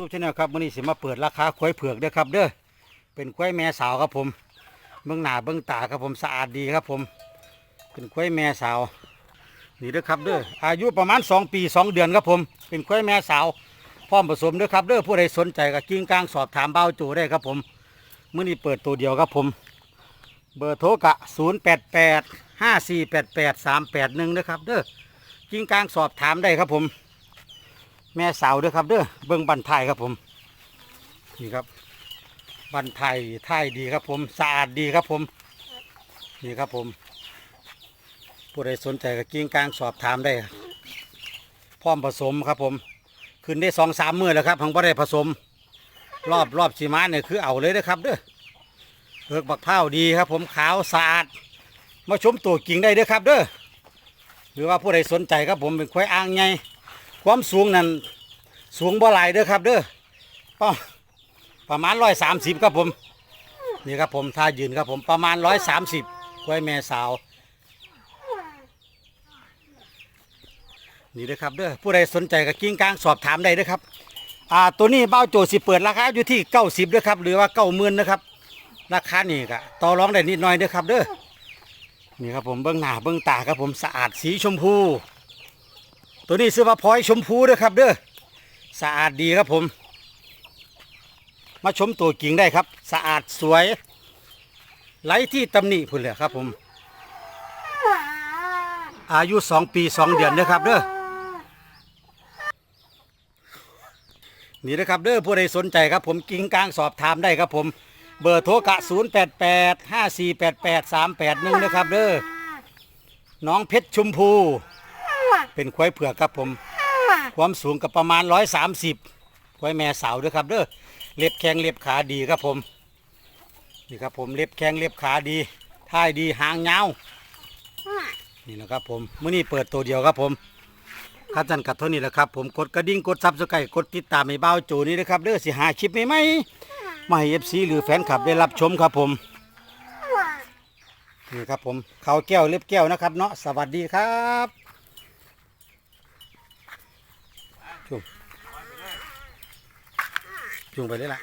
ทูบชาแนลครับมื้อนี้สิมาเปิดราคาควายเผือกเด้อครับ เด้อเป็นควายแม่สาวครับผมเบื้องหน้าเบื้องตาครับผมสะอาดดีครับผม เป็นควายแม่สาวนี่เด้อครับเด้ออายุประมาณ 2 ปี 2 เดือนครับผม เป็นควายแม่สาวพร้อมผสมเด้อครับเด้อผู้ใดสนใจก็กิ้งกลางสอบถามเบ้าโจได้ครับผมเมื้อนี้เปิดตัวเดียวครับผม เบอร์โทรกะ 0 8 8 5 4 8 8 3 8 1นะครับเด้อกิ้งกลางสอบถามได้ครับผม แม่สาวด้อครับเด้อเบิ้งบันไทยครับผมนี่ครับบันไทายทายดีครับผมสะอาดดีครับผมนี่ครับผม ผู้ใดสนใจก็กิ้งกลางสอบถามได้พร้อมผสมครับผมขึ้นได้สองสามมือแล้วครับพังบ่ได้ผสม รอบรอบสีม้าเนี่ยคือเอาเลยนะครับเด้อเพิกบักเผาดีครับ ผมขาวสะอาดมาชมตัวกิ่งได้เด้อครับเด้อหรือว่าผู้ใดสนใจครับผมเป็นควายอ่างไง ความสูงนั้นสูงบ่หลายเด้อครับเด้อประประมาณร้อยสามสิบครับผมนี่ครับผมท่ายืนครับผมประมาณร้อยสามสิบกล้วยแม่สาว นี่เด้อครับเด้อผู้ใดสนใจก็กิ้งกลางสอบถามได้เด้อครับอ่าตัวนี้เบ้าโจสิเปิดราคาอยู่ที่เก้าสิบเด้อครับหรือว่าเก้าหมื่นนะครับราคานี่ก็ต่อรองได้นิดหน่อยเด้อครับเด้อนี่ครับผมเบื้องหน้าเบื้องตาครับผมสะอาดสีชมพู ตัวนี้ซื้อมาพลอยชมพูด้อครับเด้อสะอาดดีครับผม มาชมตัวกิ่งได้ครับ สะอาดสวยไร้ที่ตำหนิพุ่นเลยครับผม อายุสองปีสองเดือนเด้อครับเด้อนี่นะครับเด้อผู้ใดสนใจครับผมกิ่งกลางสอบถามได้ครับผม เบอร์โทรกะ 0 8 8 5 4 8 8 3 8 1นะครับเด้อน้องเพชรชมพู เป็นควายเผือกครับผม ความสูงกับประมาณ130ควายแม่สาวด้วยครับเด้อเล็บแข้งเล็บขาดีครับผมนี่ครับผมเล็บแข้งเล็บขาดีท้ายดีหางยาวนี่นะครับผมมื้อนี้เปิดตัวเดียวครับผมข้าจันกัดเท่านี้แหละครับผมกดกระดิ่งกดซับสไครต์กดติดตามให้เบ้าโจนี้นะครับเด้อสิหาคลิปใหม่ๆมาให้เอฟซีหรือแฟนคลับได้รับชมครับผมนี่ครับผมเขาแก้วเล็บแก้วนะครับเนาะสวัสดีครับ จุ่มจุ่มไปเลยล่ะ